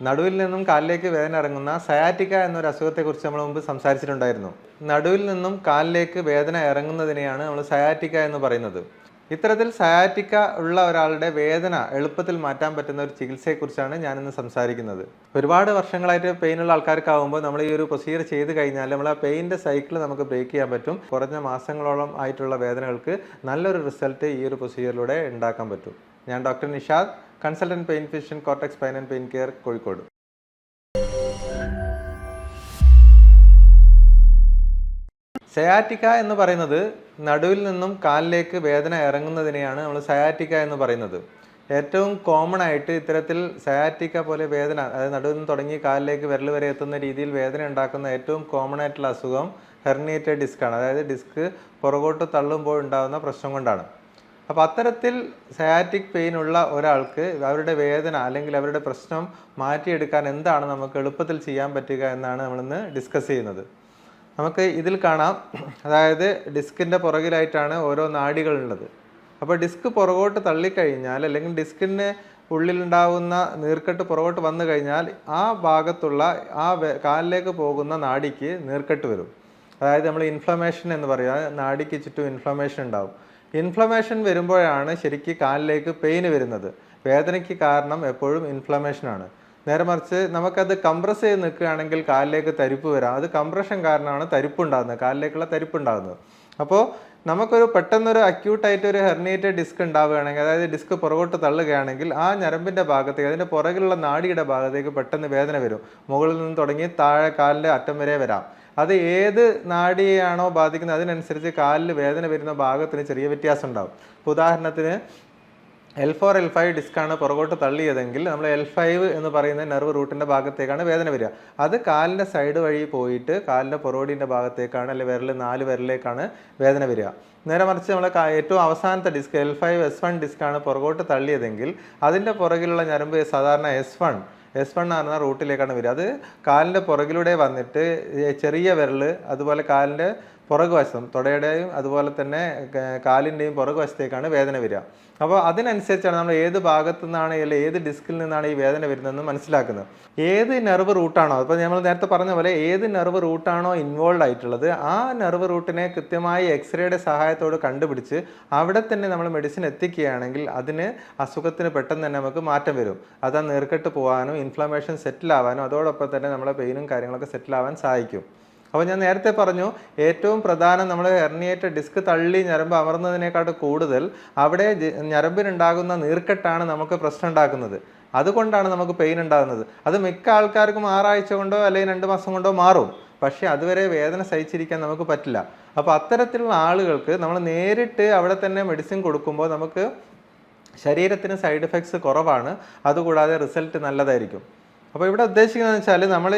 നടുവിൽ നിന്നും കാലിലേക്ക് വേദന ഇറങ്ങുന്ന സയാറ്റിക്ക എന്നൊരു അസുഖത്തെക്കുറിച്ച് നമ്മൾ മുമ്പ് സംസാരിച്ചിട്ടുണ്ടായിരുന്നു. നടുവിൽ നിന്നും കാലിലേക്ക് വേദന ഇറങ്ങുന്നതിനെയാണ് നമ്മൾ സയാറ്റിക്ക എന്ന് പറയുന്നത്. ഇത്തരത്തിൽ സയാറ്റിക്ക ഉള്ള ഒരാളുടെ വേദന എളുപ്പത്തിൽ മാറ്റാൻ പറ്റുന്ന ഒരു ചികിത്സയെക്കുറിച്ചാണ് ഞാനിന്ന് സംസാരിക്കുന്നത്. ഒരുപാട് വർഷങ്ങളായിട്ട് പെയിനുള്ള ആൾക്കാർക്കാവുമ്പോൾ നമ്മൾ ഈ ഒരു പ്രൊസീജിയർ ചെയ്ത് കഴിഞ്ഞാൽ നമ്മൾ ആ പെയിന്റെ സൈക്കിൾ നമുക്ക് ബ്രേക്ക് ചെയ്യാൻ പറ്റും. കുറഞ്ഞ മാസങ്ങളോളം ആയിട്ടുള്ള വേദനകൾക്ക് നല്ലൊരു റിസൾട്ട് ഈ ഒരു പ്രൊസീജിയറിലൂടെ ഉണ്ടാക്കാൻ പറ്റും. ഞാൻ doctor Nishad consultant pain physician Cortex spine and pain care Kozhikode. Sciatica എന്ന് പറയുന്നത് നടുവിൽ നിന്നും കാലിലേക്ക് വേദന ഇറങ്ങുന്നതിനെയാണ് നമ്മൾ സയാറ്റിക്ക എന്ന് പറയുന്നത്. ഏറ്റവും കോമൺ ആയിട്ട് ഇത്തരത്തിൽ സയാറ്റിക്ക പോലെ വേദന അതായത് നടുവിൽ നിന്ന് തുടങ്ങി കാലിലേക്ക് വിരൽ വരെ എത്തുന്ന രീതിയിൽ വേദന ഉണ്ടാക്കുന്ന ഏറ്റവും കോമൺ ആയിട്ടുള്ള അസുഖം ഹെർണിയേറ്റഡ് ഡിസ്ക് ആണ്. അതായത് ഡിസ്ക് പുറകോട്ട് തള്ളുമ്പോൾ ഉണ്ടാകുന്ന പ്രശ്നം കൊണ്ടാണ്. അപ്പോൾ അത്തരത്തിൽ സയാറ്റിക് പെയിൻ ഉള്ള ഒരാൾക്ക് അവരുടെ വേദന അല്ലെങ്കിൽ അവരുടെ പ്രശ്നം മാറ്റിയെടുക്കാൻ എന്താണ് നമുക്ക് എളുപ്പത്തിൽ ചെയ്യാൻ പറ്റുക എന്നാണ് നമ്മളിന്ന് ഡിസ്കസ് ചെയ്യുന്നത്. നമുക്ക് ഇതിൽ കാണാം. അതായത് ഡിസ്കിന്റെ പുറകിലായിട്ടാണ് ഓരോ നാടികളുള്ളത് അപ്പോൾ ഡിസ്ക് പുറകോട്ട് തള്ളിക്കഴിഞ്ഞാൽ അല്ലെങ്കിൽ ഡിസ്കിന് ഉള്ളിലുണ്ടാവുന്ന നീർക്കെട്ട് പുറകോട്ട് വന്നു കഴിഞ്ഞാൽ ആ ഭാഗത്തുള്ള ആ കാലിലേക്ക് പോകുന്ന നാടിക്ക് നീർക്കെട്ട് വരും. അതായത് നമ്മൾ ഇൻഫ്ലമേഷൻ എന്ന് പറയുക നാടിക്ക് ചുറ്റും ഇൻഫ്ലമേഷൻ ഉണ്ടാവും. ഇൻഫ്ലമേഷൻ വരുമ്പോഴാണ് ശരിക്ക് കാലിലേക്ക് പെയിൻ വരുന്നത്. വേദനയ്ക്ക് കാരണം എപ്പോഴും ഇൻഫ്ലമേഷൻ ആണ്. നേരെ മറിച്ച് നമുക്കത് കംപ്രസ് ചെയ്ത് നിൽക്കുകയാണെങ്കിൽ കാലിലേക്ക് തരിപ്പ് വരാം. അത് കംപ്രഷൻ കാരണമാണ് തരിപ്പ് ഉണ്ടാകുന്നത് കാലിലേക്കുള്ള തരിപ്പ് ഉണ്ടാകുന്നത് അപ്പോൾ നമുക്കൊരു പെട്ടെന്നൊരു അക്യൂട്ടായിട്ട് ഒരു ഹെർണിയേറ്റഡ് ഡിസ്ക് ഉണ്ടാവുകയാണെങ്കിൽ അതായത് ഡിസ്ക് പുറകോട്ട് തള്ളുകയാണെങ്കിൽ ആ ഞരമ്പിന്റെ ഭാഗത്തേക്ക് അതിന്റെ പുറകിലുള്ള നാടിയുടെ ഭാഗത്തേക്ക് പെട്ടെന്ന് വേദന വരും. മുകളിൽ നിന്ന് തുടങ്ങി താഴെ കാലിന്റെ അറ്റം വരെ വരാം. അത് ഏത് നാഡിയെയാണോ ബാധിക്കുന്നത് അതിനനുസരിച്ച് കാലിൽ വേദന വരുന്ന ഭാഗത്തിന് ചെറിയ വ്യത്യാസം ഉണ്ടാവും. ഇപ്പോൾ ഉദാഹരണത്തിന് എൽ ഫോർ എൽ ഫൈവ് ഡിസ്ക്കാണ് പുറകോട്ട് തള്ളിയതെങ്കിൽ നമ്മൾ എൽ ഫൈവ് എന്ന് പറയുന്ന നെർവ് റൂട്ടിന്റെ ഭാഗത്തേക്കാണ് വേദന വരിക. അത് കാലിന്റെ സൈഡ് വഴി പോയിട്ട് കാലിന്റെ പുറകോടിന്റെ ഭാഗത്തേക്കാണ് അല്ലെങ്കിൽ വിരൽ നാല് വിരലിലേക്കാണ് വേദന വരിക. നേരെ മറിച്ച് നമ്മൾ ഏറ്റവും അവസാനത്തെ disc L five S one ഡിസ്ക്കാണ് പുറകോട്ട് തള്ളിയതെങ്കിൽ അതിന്റെ പുറകിലുള്ള ഞരമ്പ് സാധാരണ എസ് വൺ എസ് വൺ എന്ന റൂട്ടിലേക്കാണ് വരിക. അത് കാലിന്റെ പുറകിലൂടെ വന്നിട്ട് ചെറിയ വിരൽ അതുപോലെ കാലിന്റെ പുറകു വശം തുടയുടെയും അതുപോലെ തന്നെ കാലിന്റെയും പുറകു വശത്തേക്കാണ് വേദന വരിക. അപ്പോൾ അതിനനുസരിച്ചാണ് നമ്മൾ ഏത് ഭാഗത്തു നിന്നാണ് അല്ലെങ്കിൽ ഏത് ഡിസ്കിൽ നിന്നാണ് ഈ വേദന വരുന്നതെന്ന് മനസ്സിലാക്കുന്നത്. ഏത് നെർവ് റൂട്ടാണോ അപ്പോൾ നമ്മൾ നേരത്തെ പറഞ്ഞ പോലെ ഏത് നെർവ് റൂട്ടാണോ ഇൻവോൾവ് ആയിട്ടുള്ളത് ആ നെർവ് റൂട്ടിനെ കൃത്യമായി എക്സ്റേയുടെ സഹായത്തോട് കണ്ടുപിടിച്ച് അവിടെ തന്നെ നമ്മൾ മെഡിസിൻ എത്തിക്കുകയാണെങ്കിൽ അതിന് അസുഖത്തിന് പെട്ടെന്ന് തന്നെ നമുക്ക് മാറ്റം വരും. അത് നീർക്കെട്ട് പോകാനും ഇൻഫ്ലമേഷൻ സെറ്റിൽ ആവാനും അതോടൊപ്പം തന്നെ നമ്മളെ പെയിനും കാര്യങ്ങളൊക്കെ സെറ്റിൽ ആവാൻ സഹായിക്കും അപ്പോൾ ഞാൻ നേരത്തെ പറഞ്ഞു ഏറ്റവും പ്രധാനം നമ്മൾ ഹെർണിയേറ്റ് ഡിസ്ക് തള്ളി ഞരമ്പ് അമർന്നതിനേക്കാട്ട് കൂടുതൽ അവിടെ ഞരമ്പിനുണ്ടാകുന്ന നീർക്കെട്ടാണ് നമുക്ക് പ്രശ്നം ഉണ്ടാക്കുന്നത്. അതുകൊണ്ടാണ് നമുക്ക് പെയിൻ ഉണ്ടാകുന്നത്. അത് മിക്ക ആൾക്കാർക്കും ആറാഴ്ച കൊണ്ടോ അല്ലെങ്കിൽ രണ്ട് മാസം കൊണ്ടോ മാറും. പക്ഷേ അതുവരെ വേദന സഹിച്ചിരിക്കാൻ നമുക്ക് പറ്റില്ല. അപ്പോൾ അത്തരത്തിലുള്ള ആളുകൾക്ക് നമ്മൾ നേരിട്ട് അവിടെ തന്നെ മെഡിസിൻ കൊടുക്കുമ്പോൾ നമുക്ക് ശരീരത്തിന് സൈഡ് എഫക്ട്സ് കുറവാണ്. അതുകൂടാതെ റിസൾട്ട് നല്ലതായിരിക്കും. അപ്പോൾ ഇവിടെ ഉദ്ദേശിക്കുന്നത് വെച്ചാൽ നമ്മൾ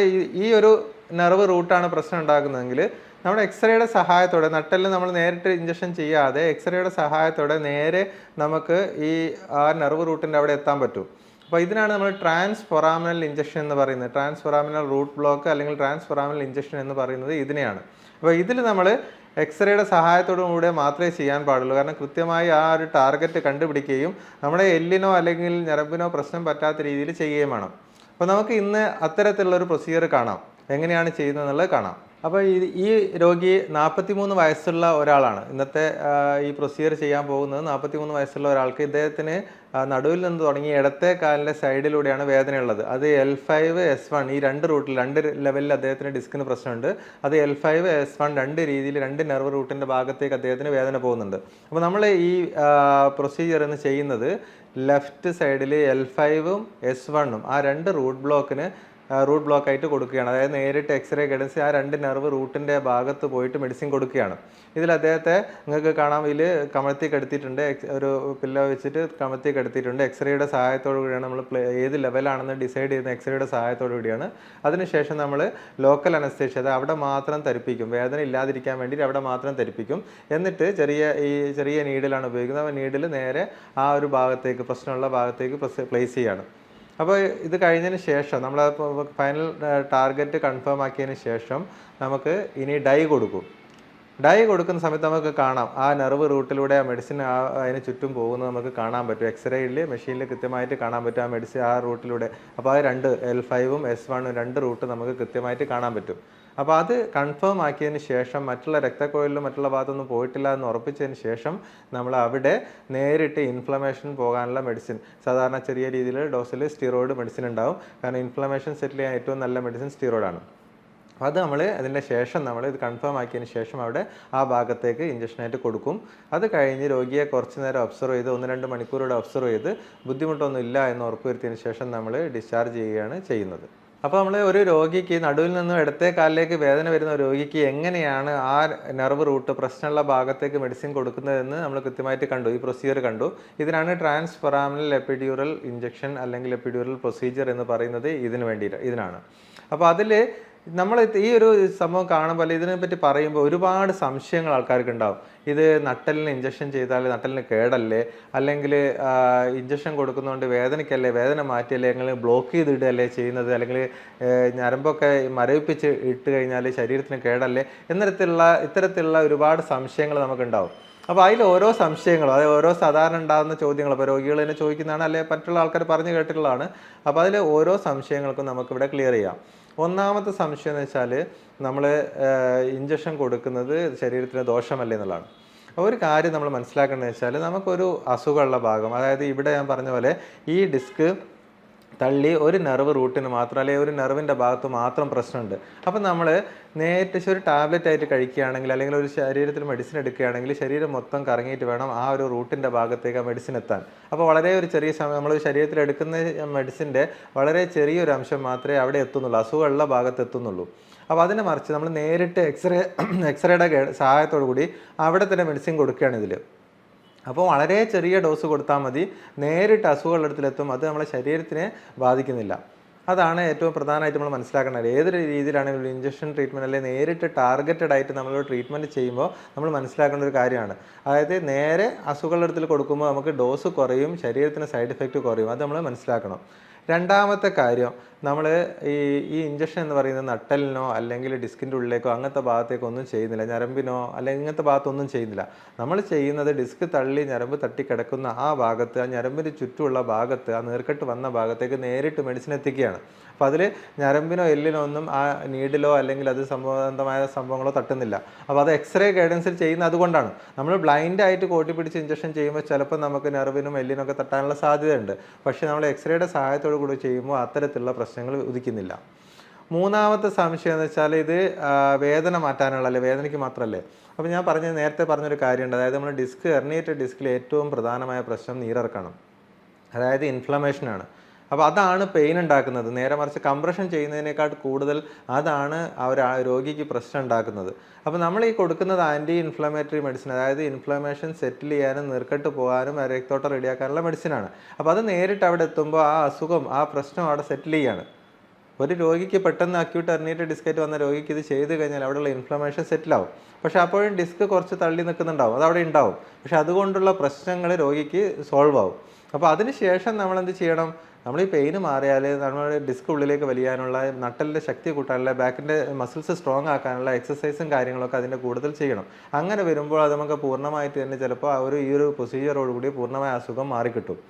ഈ ഒരു നെർവ് റൂട്ടാണ് പ്രശ്നം ഉണ്ടാക്കുന്നതെങ്കിൽ നമ്മൾ എക്സ്റേയുടെ സഹായത്തോടെ നട്ടെല്ലാം നമ്മൾ നേരിട്ട് ഇഞ്ചക്ഷൻ ചെയ്യാതെ എക്സ്റേയുടെ സഹായത്തോടെ നേരെ നമുക്ക് ഈ ആ നെർവ് റൂട്ടിന്റെ അവിടെ എത്താൻ പറ്റും. അപ്പോൾ ഇതിനാണ് നമ്മൾ ട്രാൻസ് ഫൊറാമിനൽ ഇഞ്ചക്ഷൻ എന്ന് പറയുന്നത്. ട്രാൻസ് ഫൊറാമിനൽ റൂട്ട് ബ്ലോക്ക് അല്ലെങ്കിൽ ട്രാൻസ് ഫൊറാമിനൽ ഇഞ്ചക്ഷൻ എന്ന് പറയുന്നത് ഇതിനെയാണ്. അപ്പോൾ ഇതിൽ നമ്മൾ എക്സ്റേയുടെ സഹായത്തോടും കൂടെ മാത്രമേ ചെയ്യാൻ പാടുള്ളൂ. കാരണം കൃത്യമായി ആ ഒരു ടാർഗറ്റ് കണ്ടുപിടിക്കുകയും നമ്മുടെ എല്ലിനോ അല്ലെങ്കിൽ ഞരമ്പിനോ പ്രശ്നം പറ്റാത്ത രീതിയിൽ ചെയ്യുകയും വേണം. അപ്പോൾ നമുക്ക് ഇന്ന് അത്തരത്തിലുള്ള ഒരു പ്രൊസീജിയർ കാണാം. എങ്ങനെയാണ് ചെയ്യുന്നതെന്നുള്ളത് കാണാം. അപ്പോൾ ഈ രോഗി നാൽപ്പത്തിമൂന്ന് വയസ്സുള്ള ഒരാളാണ്. ഇന്നത്തെ ഈ പ്രൊസീജിയർ ചെയ്യാൻ പോകുന്നത് നാൽപ്പത്തിമൂന്ന് വയസ്സുള്ള ഒരാൾക്ക് ഇദ്ദേഹത്തിന് നടുവിൽ നിന്ന് തുടങ്ങി ഇടത്തെ കാലിന്റെ സൈഡിലൂടെയാണ് വേദനയുള്ളത്. അത് എൽ ഫൈവ് എസ് വൺ ഈ രണ്ട് റൂട്ടിൽ രണ്ട് ലെവലിൽ അദ്ദേഹത്തിന് ഡിസ്കിന് പ്രശ്നമുണ്ട്. അത് എൽ ഫൈവ് എസ് വൺ രണ്ട് രീതിയിൽ രണ്ട് നെർവ് റൂട്ടിന്റെ ഭാഗത്തേക്ക് അദ്ദേഹത്തിന് വേദന പോകുന്നുണ്ട്. അപ്പോൾ നമ്മൾ ഈ പ്രൊസീജിയർ എന്ന് ചെയ്യുന്നത് ലെഫ്റ്റ് സൈഡിൽ എൽ ഫൈവും എസ് വണ്ണും ആ രണ്ട് റൂട്ട് ബ്ലോക്കിന് റൂട്ട് ബ്ലോക്ക് ആയിട്ട് കൊടുക്കുകയാണ്. അതായത് നേരിട്ട് എക്സ്റേ ഗൈഡൻസ് ആ രണ്ട് നെർവ് റൂട്ടിന്റെ ഭാഗത്ത് പോയിട്ട് മെഡിസിൻ കൊടുക്കുകയാണ്. ഇതിൽ അദ്ദേഹത്തെ നിങ്ങൾക്ക് കാണാം. ഇതിൽ കമഴ്ത്തി കെടുത്തിയിട്ടുണ്ട്. ഒരു പില്ല വെച്ചിട്ട് കമഴ്ത്തി കെടുത്തിയിട്ടുണ്ട്. എക്സ്റേയുടെ സഹായത്തോടു കൂടിയാണ് നമ്മൾ ഏത് ലെവലാണെന്ന് ഡിസൈഡ് ചെയ്യുന്ന എക്സ്റേയുടെ സഹായത്തോടു കൂടിയാണ്. അതിനുശേഷം നമ്മൾ ലോക്കൽ അനസ്തേഷ്യ അത് അവിടെ മാത്രം തരിപ്പിക്കും വേദന ഇല്ലാതിരിക്കാൻ വേണ്ടി അവിടെ മാത്രം തരിപ്പിക്കും എന്നിട്ട് ചെറിയ ഈ ചെറിയ നീഡിലാണ് ഉപയോഗിക്കുന്നത്. ആ നീഡിൽ നേരെ ആ ഒരു ഭാഗത്തേക്ക് പ്രശ്നമുള്ള ഭാഗത്തേക്ക് പ്ലേസ് ചെയ്യാണ്. അപ്പോൾ ഇത് കഴിഞ്ഞതിന് ശേഷം നമ്മൾ ഫൈനൽ ടാർഗറ്റ് കൺഫേം ആക്കിയതിന് ശേഷം നമുക്ക് ഇനി ഡൈ കൊടുക്കും. ഡൈ കൊടുക്കുന്ന സമയത്ത് നമുക്ക് കാണാം. ആ നെർവ് റൂട്ടിലൂടെ ആ മെഡിസിൻ അതിന് ചുറ്റും പോകുന്നത് നമുക്ക് കാണാൻ പറ്റും. എക്സ്റേയിൽ മെഷീനിൽ കൃത്യമായിട്ട് കാണാൻ പറ്റും ആ മെഡിസിൻ ആ റൂട്ടിലൂടെ അപ്പോൾ ആ രണ്ട് എൽ ഫൈവും എസ് വണ്ണും രണ്ട് റൂട്ട് നമുക്ക് കൃത്യമായിട്ട് കാണാൻ പറ്റും. അപ്പോൾ അത് കൺഫേം ആക്കിയതിന് ശേഷം മറ്റുള്ള രക്തക്കൊഴലിലും മറ്റുള്ള ഭാഗത്തൊന്നും പോയിട്ടില്ല എന്ന് ഉറപ്പിച്ചതിന് ശേഷം നമ്മൾ അവിടെ നേരിട്ട് ഇൻഫ്ലമേഷൻ പോകാനുള്ള മെഡിസിൻ സാധാരണ ചെറിയ രീതിയിൽ ഡോസിൽ സ്റ്റിറോയിഡ് മെഡിസിൻ ഉണ്ടാവും. കാരണം ഇൻഫ്ലമേഷൻ സെറ്റിൽ ചെയ്യാൻ ഏറ്റവും നല്ല മെഡിസിൻ സ്റ്റിറോയിഡാണ് അപ്പോൾ അത് നമ്മൾ അതിന്റെ ശേഷം നമ്മൾ ഇത് കൺഫേം ആക്കിയതിന് ശേഷം അവിടെ ആ ഭാഗത്തേക്ക് ഇഞ്ചക്ഷനായിട്ട് കൊടുക്കും. അത് കഴിഞ്ഞ് രോഗിയെ കുറച്ച് നേരം ഒബ്സർവ് ചെയ്ത് ഒന്ന് രണ്ട് മണിക്കൂറോടെ ഒബ്സർവ് ചെയ്ത് ബുദ്ധിമുട്ടൊന്നും ഇല്ല എന്ന് ഉറപ്പുവരുത്തിയതിന് ശേഷം നമ്മൾ ഡിസ്ചാർജ് ചെയ്യുകയാണ് ചെയ്യുന്നത്. അപ്പോൾ നമ്മൾ ഒരു രോഗിക്ക് നടുവിൽ നിന്നും ഇടത്തെ കാലിലേക്ക് വേദന വരുന്ന രോഗിക്ക് എങ്ങനെയാണ് ആ നെർവ് റൂട്ട് പ്രശ്നമുള്ള ഭാഗത്തേക്ക് മെഡിസിൻ കൊടുക്കുന്നതെന്ന് നമ്മൾ കൃത്യമായിട്ട് കണ്ടു. ഈ പ്രൊസീജിയർ കണ്ടു. ഇതിനാണ് ട്രാൻസ്പെറാമിനൽ എപ്പിഡ്യൂറൽ ഇഞ്ചക്ഷൻ അല്ലെങ്കിൽ എപ്പിഡ്യൂറൽ പ്രൊസീജിയർ എന്ന് പറയുന്നത് ഇതിന് വേണ്ടിയിട്ട് ഇതിനാണ്. അപ്പോൾ അതിൽ നമ്മൾ ഈ ഒരു സംഭവം കാണുമ്പോൾ ഇതിനെപ്പറ്റി പറയുമ്പോൾ ഒരുപാട് സംശയങ്ങൾ ആൾക്കാർക്ക് ഉണ്ടാവും. ഇത് നട്ടലിന് ഇഞ്ചക്ഷൻ ചെയ്താൽ നട്ടലിന് കേടല്ലേ? അല്ലെങ്കിൽ ഇഞ്ചക്ഷൻ കൊടുക്കുന്നതുകൊണ്ട് വേദനയ്ക്കല്ലേ? വേദന മാറ്റിയല്ലേ? അല്ലെങ്കിൽ ബ്ലോക്ക് ചെയ്തിടല്ലേ ചെയ്യുന്നത്? അല്ലെങ്കിൽ ഞരമ്പൊക്കെ മരവിപ്പിച്ച് ഇട്ട് കഴിഞ്ഞാൽ ശരീരത്തിന് കേടല്ലേ? എന്നിടത്തിലുള്ള ഇത്തരത്തിലുള്ള ഒരുപാട് സംശയങ്ങൾ നമുക്കുണ്ടാവും. അപ്പോൾ അതിൽ ഓരോ സംശയങ്ങളും അതായത് ഓരോ സാധാരണ ഉണ്ടാകുന്ന ചോദ്യങ്ങൾ അപ്പോൾ രോഗികൾ തന്നെ ചോദിക്കുന്നതാണ് അല്ലെങ്കിൽ മറ്റുള്ള ആൾക്കാർ പറഞ്ഞു കേട്ടിട്ടുള്ളതാണ്. അപ്പോൾ അതിൽ ഓരോ സംശയങ്ങൾക്കും നമുക്കിവിടെ ക്ലിയർ ചെയ്യാം. ഒന്നാമത്തെ സംശയം എന്ന് വെച്ചാൽ നമ്മൾ ഇഞ്ചക്ഷൻ കൊടുക്കുന്നത് ശരീരത്തിന് ദോഷമല്ലേ എന്നുള്ളതാണ്. അപ്പോൾ ഒരു കാര്യം നമ്മൾ മനസ്സിലാക്കേണ്ടതെന്ന് വെച്ചാൽ നമുക്കൊരു അസുഖമുള്ള ഭാഗം അതായത് ഇവിടെ ഞാൻ പറഞ്ഞ പോലെ ഈ ഡിസ്ക് തള്ളി ഒരു നെർവ് റൂട്ടിന് മാത്രം അല്ലെങ്കിൽ ഒരു നെർവിന്റെ ഭാഗത്ത് മാത്രം പ്രശ്നമുണ്ട്. അപ്പം നമ്മൾ നേരിട്ട് ഒരു ടാബ്ലറ്റ് ആയിട്ട് കഴിക്കുകയാണെങ്കിൽ അല്ലെങ്കിൽ ഒരു ശരീരത്തിൽ മെഡിസിൻ എടുക്കുകയാണെങ്കിൽ ശരീരം മൊത്തം കറങ്ങിയിട്ട് വേണം ആ ഒരു റൂട്ടിന്റെ ഭാഗത്തേക്ക് ആ മെഡിസിൻ എത്താൻ. അപ്പോൾ വളരെ ഒരു ചെറിയ സമയം നമ്മൾ ശരീരത്തിൽ എടുക്കുന്ന മെഡിസിന്റെ വളരെ ചെറിയൊരു അംശം മാത്രമേ അവിടെ എത്തുന്നുള്ളൂ അസുഖമുള്ള ഭാഗത്ത് എത്തുന്നുള്ളൂ. അപ്പോൾ അതിനെ മറിച്ച് നമ്മൾ നേരിട്ട് എക്സ്റേ എക്സ്റേയുടെ സഹായത്തോടു കൂടി അവിടെ തന്നെ മെഡിസിൻ കൊടുക്കുകയാണ് ഇതിൽ അപ്പോൾ വളരെ ചെറിയ ഡോസ് കൊടുത്താൽ മതി. നേരിട്ട് അസുഖമുള്ളിടത്തിലെത്തും അത് നമ്മളെ ശരീരത്തിനെ ബാധിക്കുന്നില്ല. അതാണ് ഏറ്റവും പ്രധാനമായിട്ട് നമ്മൾ മനസ്സിലാക്കേണ്ടത്. ഏതൊരു രീതിയിലാണെങ്കിലും ഇഞ്ചക്ഷൻ ട്രീറ്റ്മെന്റ് അല്ലെങ്കിൽ നേരിട്ട് ടാർഗറ്റഡ് ആയിട്ട് നമ്മൾ ട്രീറ്റ്മെന്റ് ചെയ്യുമ്പോൾ നമ്മൾ മനസ്സിലാക്കേണ്ട ഒരു കാര്യമാണ്. അതായത് നേരെ അസുഖമുള്ളിടത്തിൽ കൊടുക്കുമ്പോൾ നമുക്ക് ഡോസ് കുറയും ശരീരത്തിന് സൈഡ് എഫക്റ്റ് കുറയും. അത് നമ്മൾ മനസ്സിലാക്കണം. രണ്ടാമത്തെ കാര്യം നമ്മൾ ഈ ഈ ഇഞ്ചക്ഷൻ എന്ന് പറയുന്നത് നട്ടലിനോ അല്ലെങ്കിൽ ഡിസ്കിന്റെ ഉള്ളിലേക്കോ അങ്ങനത്തെ ഭാഗത്തേക്കോ ഒന്നും ചെയ്യുന്നില്ല. ഞരമ്പിനോ അല്ലെങ്കിൽ ഇങ്ങനത്തെ ഭാഗത്തൊന്നും ചെയ്യുന്നില്ല. നമ്മൾ ചെയ്യുന്നത് ഡിസ്ക് തള്ളി ഞരമ്പ് തട്ടി കിടക്കുന്ന ആ ഭാഗത്ത് ആ ഞരമ്പിന് ചുറ്റുമുള്ള ഭാഗത്ത് ആ നീർക്കെട്ട് വന്ന ഭാഗത്തേക്ക് നേരിട്ട് മെഡിസിൻ എത്തിക്കുകയാണ്. അപ്പോൾ അതിൽ ഞരമ്പിനോ എല്ലിനോ ഒന്നും ആ നീഡിലോ അല്ലെങ്കിൽ അത് സംബന്ധമായ സംഭവങ്ങളോ തട്ടുന്നില്ല. അപ്പോൾ അത് എക്സ്റേ ഗൈഡൻസിൽ ചെയ്യുന്ന അതുകൊണ്ടാണ്. നമ്മൾ ബ്ലൈൻഡ് ആയിട്ട് കോട്ടി പിടിച്ച് ഇഞ്ചക്ഷൻ ചെയ്യുമ്പോൾ ചിലപ്പോൾ നമുക്ക് നെർവിനും എല്ലിനൊക്കെ തട്ടാനുള്ള സാധ്യതയുണ്ട്. പക്ഷേ നമ്മൾ എക്സ്റേയുടെ സഹായത്തോടു കൂടി ചെയ്യുമ്പോൾ അത്തരത്തിലുള്ള പ്രശ്നങ്ങൾ ഉദിക്കുന്നില്ല. മൂന്നാമത്തെ സംശയം എന്ന് വെച്ചാൽ ഇത് വേദന മാറ്റാനുള്ള അല്ലെ? വേദനയ്ക്ക് മാത്രമല്ലേ? അപ്പോൾ ഞാൻ പറഞ്ഞ നേരത്തെ പറഞ്ഞൊരു കാര്യമുണ്ട്. അതായത് നമ്മൾ ഡിസ്ക് എർണിയേറ്റഡ് ഡിസ്കിൽ ഏറ്റവും പ്രധാനമായ പ്രശ്നം നീരിറക്കണം അതായത് ഇൻഫ്ലമേഷൻ ആണ്. അപ്പോൾ അതാണ് പെയിൻ ഉണ്ടാക്കുന്നത്. നേരെ മറിച്ച് കംപ്രഷൻ ചെയ്യുന്നതിനേക്കാൾ കൂടുതൽ അതാണ് ആ രോഗിക്ക് പ്രശ്നം ഉണ്ടാക്കുന്നത്. അപ്പോൾ നമ്മൾ ഈ കൊടുക്കുന്നത് ആന്റി ഇൻഫ്ലമേറ്ററി മെഡിസിൻ അതായത് ഇൻഫ്ലമേഷൻ സെറ്റിൽ ചെയ്യാനും നീർക്കെട്ട് പോകാനും രക്തോട്ടം റെഡിയാക്കാനുള്ള മെഡിസിനാണ് അപ്പോൾ അത് നേരിട്ട് അവിടെ എത്തുമ്പോൾ ആ അസുഖം ആ പ്രശ്നം അവിടെ സെറ്റിൽ ചെയ്യാണ്. ഒരു രോഗിക്ക് പെട്ടെന്ന് അക്യൂട്ട് എർണിയേറ്റഡ് ഡിസ്കേറ്റ് വന്ന രോഗിക്ക് ഇത് ചെയ്ത് കഴിഞ്ഞാൽ അവിടെയുള്ള ഇൻഫ്ലമേഷൻ സെറ്റിലാവും പക്ഷേ അപ്പോഴും ഡിസ്ക് കുറച്ച് തള്ളി നിൽക്കുന്നുണ്ടാവും. അത് അവിടെ ഉണ്ടാവും. പക്ഷേ അതുകൊണ്ടുള്ള പ്രശ്നങ്ങൾ രോഗിക്ക് സോൾവ് ആവും. അപ്പോൾ അതിന് ശേഷം നമ്മൾ എന്ത് ചെയ്യണം? നമ്മൾ ഈ പെയിന് മാറിയാൽ നമ്മുടെ ഡിസ്ക് ഉള്ളിലേക്ക് വലിയാനുള്ള നട്ടലിന്റെ ശക്തി കൂട്ടാനുള്ള ബാക്കിന്റെ മസിൽസ് സ്ട്രോങ് ആക്കാനുള്ള എക്സസൈസും കാര്യങ്ങളൊക്കെ അതിന്റെ കൂടുതൽ ചെയ്യണം. അങ്ങനെ വരുമ്പോൾ അത് നമുക്ക് പൂർണമായിട്ട് തന്നെ ചിലപ്പോൾ ആ ഒരു ഈ ഒരു പ്രൊസീജിയറോടുകൂടി പൂർണമായ അസുഖം മാറിക്കിട്ടും.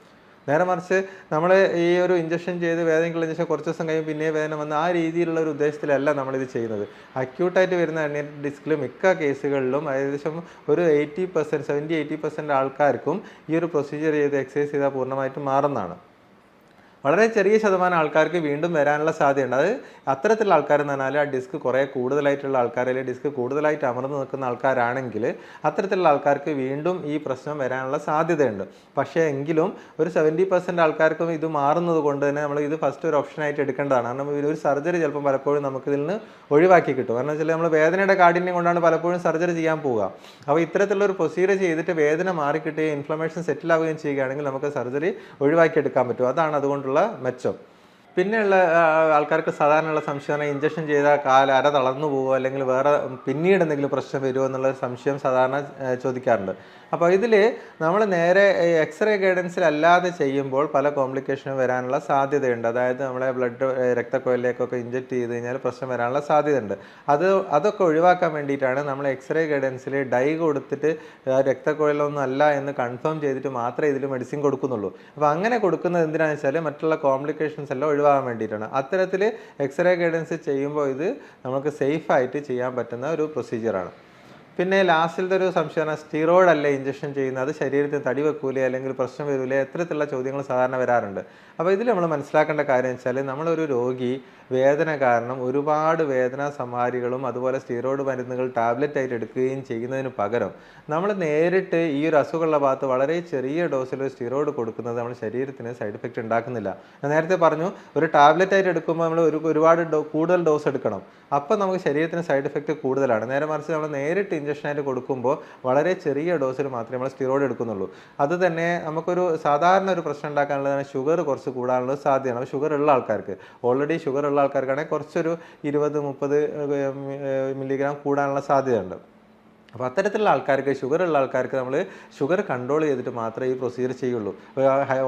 നേരെ മറിച്ച് നമ്മൾ ഈ ഒരു ഇഞ്ചക്ഷൻ ചെയ്ത് വേദനയ്ക്കുള്ള ഇഞ്ചക്ഷൻ കുറച്ച് ദിവസം കഴിയും പിന്നെ വേദന വന്ന് ആ രീതിയിലുള്ള ഒരു ഉദ്ദേശത്തിലല്ല നമ്മളിത് ചെയ്യുന്നത്. അക്യൂട്ടായിട്ട് വരുന്ന എണ്ണ ഡിസ്കിൽ മിക്ക കേസുകളിലും ഏകദേശം ഒരു eighty percent seventy eighty percent ആൾക്കാർക്കും ഈ ഒരു പ്രൊസീജിയർ ചെയ്ത് എക്സസൈസ് ചെയ്താൽ പൂർണമായിട്ടും മാറുന്നതാണ്. വളരെ ചെറിയ ശതമാനം ആൾക്കാർക്ക് വീണ്ടും വരാനുള്ള സാധ്യതയുണ്ട്. അത് അത്തരത്തിലുള്ള ആൾക്കാർ എന്ന് പറഞ്ഞാൽ ആ ഡിസ്ക് കുറേ കൂടുതലായിട്ടുള്ള ആൾക്കാർ അല്ലെങ്കിൽ ഡിസ്ക് കൂടുതലായിട്ട് അമർന്നു നിൽക്കുന്ന ആൾക്കാരാണെങ്കിൽ അത്തരത്തിലുള്ള ആൾക്കാർക്ക് വീണ്ടും ഈ പ്രശ്നം വരാനുള്ള സാധ്യതയുണ്ട്. പക്ഷേ എങ്കിലും ഒരു സെവന്റി പെർസെന്റ് ആൾക്കാർക്കും ഇത് മാറുന്നത് കൊണ്ട് തന്നെ നമ്മൾ ഇത് ഫസ്റ്റ് ഒരു ഓപ്ഷനായിട്ട് എടുക്കേണ്ടതാണ്. കാരണം ഒരു സർജറി ചിലപ്പോൾ പലപ്പോഴും നമുക്ക് ഇതിൽ നിന്ന് ഒഴിവാക്കി കിട്ടും. കാരണം വെച്ചാൽ നമ്മൾ വേദനയുടെ കാഠിന്യം കൊണ്ടാണ് പലപ്പോഴും സർജറി ചെയ്യാൻ പോവുക. അപ്പോൾ ഇത്തരത്തിലുള്ള ഒരു പ്രൊസീജിയർ ചെയ്തിട്ട് വേദന മാറിക്കിട്ടുകയും ഇൻഫ്ലമേഷൻ സെറ്റിൽ ആവുകയും ചെയ്യുകയാണെങ്കിൽ നമുക്ക് സർജറി ഒഴിവാക്കി എടുക്കാൻ പറ്റും. അതാണ് അതുകൊണ്ടുള്ള മെച്ചം. പിന്നെയുള്ള ആൾക്കാർക്ക് സാധാരണയുള്ള സംശയമാണ് ഇഞ്ചക്ഷൻ ചെയ്താൽ കാൽ അര തളർന്നു പോകുമോ അല്ലെങ്കിൽ വേറെ പിന്നീട് എന്തെങ്കിലും പ്രശ്നം വരുമോ എന്നുള്ള സംശയം സാധാരണ ചോദിക്കാറുണ്ട്. അപ്പോൾ ഇതിൽ നമ്മൾ നേരെ എക്സ്റേ ഗൈഡൻസിൽ അല്ലാതെ ചെയ്യുമ്പോൾ പല കോംപ്ലിക്കേഷനും വരാനുള്ള സാധ്യതയുണ്ട്. അതായത് നമ്മളെ ബ്ലഡ് രക്തക്കൊയിലേക്കൊക്കെ ഇഞ്ചക്ട് ചെയ്ത് കഴിഞ്ഞാൽ പ്രശ്നം വരാനുള്ള സാധ്യതയുണ്ട്. അത് അതൊക്കെ ഒഴിവാക്കാൻ വേണ്ടിയിട്ടാണ് നമ്മൾ എക്സ്റേ ഗൈഡൻസിൽ ഡൈ കൊടുത്തിട്ട് രക്തക്കൊയിലൊന്നും അല്ല എന്ന് കൺഫേം ചെയ്തിട്ട് മാത്രമേ ഇതിൽ മെഡിസിൻ കൊടുക്കുന്നുള്ളൂ. അപ്പോൾ അങ്ങനെ കൊടുക്കുന്നത് എന്തിനാണെന്ന് വെച്ചാൽ മറ്റുള്ള കോംപ്ലിക്കേഷൻസ് എല്ലാം ഒഴിവാക്കാൻ വേണ്ടിയിട്ടാണ്. അത്തരത്തിൽ എക്സ്റേ ഗൈഡൻസ് ചെയ്യുമ്പോൾ ഇത് നമുക്ക് സേഫായിട്ട് ചെയ്യാൻ പറ്റുന്ന ഒരു പ്രൊസീജിയറാണ് പിന്നെ ലാസ്റ്റിലത്തെ ഒരു സംശയമാണ് സ്റ്റീറോയിഡ് അല്ലേ ഇഞ്ചക്ഷൻ ചെയ്യുന്നത്? ശരീരത്തിന് തടി വെക്കൂലേ അല്ലെങ്കിൽ പ്രശ്നം വരൂലേ? എത്തരത്തിലുള്ള ചോദ്യങ്ങൾ സാധാരണ വരാറുണ്ട്. അപ്പോൾ ഇതിൽ നമ്മൾ മനസ്സിലാക്കേണ്ട കാര്യം വെച്ചാൽ നമ്മളൊരു രോഗി വേദന കാരണം ഒരുപാട് വേദനാ സമാരികളും അതുപോലെ സ്റ്റീറോയിഡ് മരുന്നുകൾ ടാബ്ലറ്റ് ആയിട്ട് എടുക്കുകയും ചെയ്യുന്നതിന് പകരം നമ്മൾ നേരിട്ട് ഈ ഒരു അസുഖമുള്ള ഭാഗത്ത് വളരെ ചെറിയ ഡോസിൽ ഒരു സ്റ്റീറോയിഡ് കൊടുക്കുന്നത് നമ്മുടെ ശരീരത്തിന് സൈഡ് എഫക്റ്റ് ഉണ്ടാക്കുന്നില്ല. ഞാൻ നേരത്തെ പറഞ്ഞു ഒരു ടാബ്ലറ്റ് ആയിട്ട് എടുക്കുമ്പോൾ നമ്മൾ ഒരു ഒരുപാട് കൂടുതൽ ഡോസ് എടുക്കണം. അപ്പം നമുക്ക് ശരീരത്തിന് സൈഡ് എഫക്റ്റ് കൂടുതലാണ്. നേരെ മറിച്ച് നമ്മൾ നേരിട്ട് ഇഞ്ചക്ഷനായിട്ട് കൊടുക്കുമ്പോൾ വളരെ ചെറിയ ഡോസിൽ മാത്രമേ നമ്മൾ സ്റ്റിറോയിഡ് എടുക്കുന്നുള്ളൂ. അത് തന്നെ നമുക്കൊരു സാധാരണ ഒരു പ്രശ്നം ഉണ്ടാക്കാനുള്ളതാണ് ഷുഗർ കുറച്ച് കൂടാനുള്ള സാധ്യതയാണ്. ഷുഗർ ഉള്ള ആൾക്കാർക്ക് ഓൾറെഡി ഷുഗർ ഉള്ള ആൾക്കാർക്കാണെങ്കിൽ കുറച്ചൊരു ഇരുപത് മുപ്പത് മില്ലിഗ്രാം കൂടാനുള്ള സാധ്യതയുണ്ട്. അപ്പോൾ അത്തരത്തിലുള്ള ആൾക്കാർക്ക് ഷുഗർ ഉള്ള ആൾക്കാർക്ക് നമ്മൾ ഷുഗർ കൺട്രോൾ ചെയ്തിട്ട് മാത്രമേ ഈ പ്രൊസീജിയർ ചെയ്യുള്ളൂ.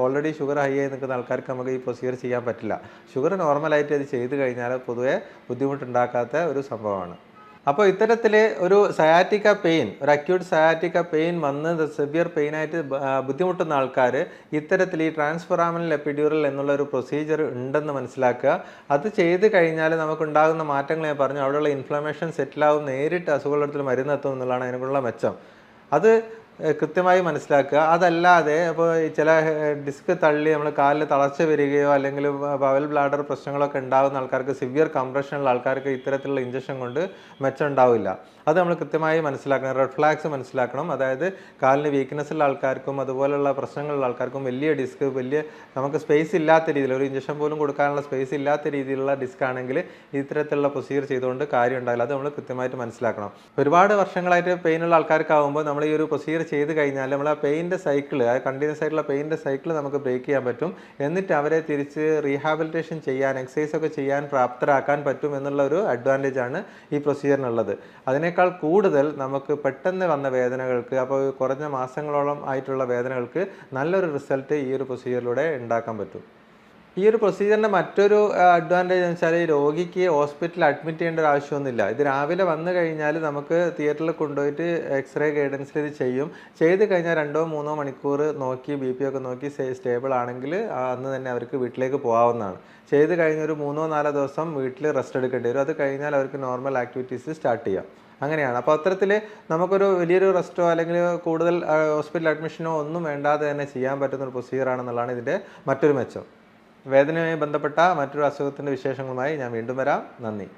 ഓൾറെഡി ഷുഗർ ഹൈ ആയി നിൽക്കുന്ന ആൾക്കാർക്ക് നമുക്ക് ഈ പ്രൊസീജിയർ ചെയ്യാൻ പറ്റില്ല. ഷുഗർ നോർമലായിട്ട് ഇത് ചെയ്ത് കഴിഞ്ഞാൽ പൊതുവേ ബുദ്ധിമുട്ടുണ്ടാക്കാത്ത ഒരു സംഭവമാണ്. അപ്പോൾ ഇത്തരത്തിൽ ഒരു സയാറ്റിക്ക പെയിൻ ഒരു അക്യൂട്ട് സയാറ്റിക്ക പെയിൻ വന്ന് സെവിയർ പെയിനായിട്ട് ബുദ്ധിമുട്ടുന്ന ആൾക്കാർ ഇത്തരത്തിൽ ഈ ട്രാൻസ്ഫറാമൽ എപ്പിഡ്യൂറൽ എന്നുള്ള ഒരു പ്രൊസീജിയർ ഉണ്ടെന്ന് മനസ്സിലാക്കുക. അത് ചെയ്ത് കഴിഞ്ഞാൽ നമുക്കുണ്ടാകുന്ന മാറ്റങ്ങൾ ഞാൻ പറഞ്ഞു അവിടെയുള്ള ഇൻഫ്ലമേഷൻ സെറ്റിലാവും നേരിട്ട് അസുഖങ്ങളുടെ മരുന്നെത്തും എന്നുള്ളതാണ് അതിനുള്ള മെച്ചം. അത് കൃത്യമായി മനസ്സിലാക്കുക. അതല്ലാതെ അപ്പോൾ ചില ഡിസ്ക് തള്ളി നമ്മൾ കാലിൽ തളർച്ച വരികയോ അല്ലെങ്കിൽ ബവൽ ബ്ലാഡർ പ്രശ്നങ്ങളൊക്കെ ഉണ്ടാകുന്ന ആൾക്കാർക്ക് സിവിയർ കംപ്രഷനുള്ള ആൾക്കാർക്ക് ഇത്തരത്തിലുള്ള ഇഞ്ചക്ഷൻ കൊണ്ട് മെച്ചം ഉണ്ടാവില്ല. അത് നമ്മൾ കൃത്യമായി മനസ്സിലാക്കണം റെഡ് ഫ്ലാഗ്സ് മനസ്സിലാക്കണം. അതായത് കാലിന് വീക്ക്നെസ് ഉള്ള ആൾക്കാർക്കും അതുപോലെയുള്ള പ്രശ്നങ്ങളുള്ള ആൾക്കാർക്കും വലിയ ഡിസ്ക് വലിയ നമുക്ക് സ്പേസ് ഇല്ലാത്ത രീതിയിൽ ഒരു ഇഞ്ചക്ഷൻ പോലും കൊടുക്കാനുള്ള സ്പേസ് ഇല്ലാത്ത രീതിയിലുള്ള ഡിസ്ക് ആണെങ്കിൽ ഇത്തരത്തിലുള്ള പ്രൊസീജിയർ ചെയ്തുകൊണ്ട് കാര്യം ഉണ്ടാകില്ല അത് നമ്മൾ കൃത്യമായിട്ട് മനസ്സിലാക്കണം. ഒരുപാട് വർഷങ്ങളായിട്ട് പെയിൻ ഉള്ള ആൾക്കാർക്കാവുമ്പോൾ നമ്മൾ ഈ ഒരു പ്രൊസീജിയർ ചെയ്ത് കഴിഞ്ഞാൽ നമ്മൾ ആ പെയിന്റെ സൈക്കിൾ ആ കണ്ടിന്യൂസ് ആയിട്ടുള്ള പെയിന്റെ സൈക്കിൾ നമുക്ക് ബ്രേക്ക് ചെയ്യാൻ പറ്റും. എന്നിട്ട് അവരെ തിരിച്ച് റീഹാബിലിറ്റേഷൻ ചെയ്യാൻ എക്സസൈസ് ഒക്കെ ചെയ്യാൻ പ്രാപ്തരാക്കാൻ പറ്റും എന്നുള്ള ഒരു അഡ്വാന്റേജ് ആണ് ഈ പ്രൊസീജിയറിനുള്ളത് അതിനേക്കാൾ കൂടുതൽ നമുക്ക് പെട്ടെന്ന് വന്ന വേദനകൾക്ക് അപ്പോൾ കുറഞ്ഞ മാസങ്ങളോളം ആയിട്ടുള്ള വേദനകൾക്ക് നല്ലൊരു റിസൾട്ട് ഈ ഒരു പ്രൊസീജിയറിലൂടെ ഉണ്ടാക്കാൻ പറ്റും. ഈ ഒരു പ്രൊസീജിയറിന്റെ മറ്റൊരു അഡ്വാന്റേജ് എന്ന് വെച്ചാൽ ഈ രോഗിക്ക് ഹോസ്പിറ്റലിൽ അഡ്മിറ്റ് ചെയ്യേണ്ട ഒരു ആവശ്യമൊന്നുമില്ല. ഇത് രാവിലെ വന്നു കഴിഞ്ഞാൽ നമുക്ക് തിയേറ്ററിൽ കൊണ്ടുപോയിട്ട് എക്സ്റേ ഗൈഡൻസിൽ ഇത് ചെയ്യും. ചെയ്ത് കഴിഞ്ഞാൽ രണ്ടോ മൂന്നോ മണിക്കൂർ നോക്കി ബി പി ഒക്കെ നോക്കി സ്റ്റേബിൾ ആണെങ്കിൽ അന്ന് തന്നെ അവർക്ക് വീട്ടിലേക്ക് പോകാവുന്നതാണ് ചെയ്ത് കഴിഞ്ഞ ഒരു മൂന്നോ നാലോ ദിവസം വീട്ടിൽ റെസ്റ്റ് എടുക്കേണ്ടി വരും. അത് കഴിഞ്ഞാൽ അവർക്ക് നോർമൽ ആക്ടിവിറ്റീസ് സ്റ്റാർട്ട് ചെയ്യാം. അങ്ങനെയാണ്. അപ്പോൾ അത്തരത്തിൽ നമുക്കൊരു വലിയൊരു റെസ്റ്റോ അല്ലെങ്കിൽ കൂടുതൽ ഹോസ്പിറ്റൽ അഡ്മിഷനോ ഒന്നും വേണ്ടാതെ തന്നെ ചെയ്യാൻ പറ്റുന്ന ഒരു പ്രൊസീജിയർ ആണെന്നുള്ളതാണ് ഇതിന്റെ മറ്റൊരു മെച്ചം. വേദനയുമായി ബന്ധപ്പെട്ട മറ്റൊരു അസുഖത്തിന്റെ വിശേഷങ്ങളുമായി ഞാൻ വീണ്ടും വരാം. നന്ദി.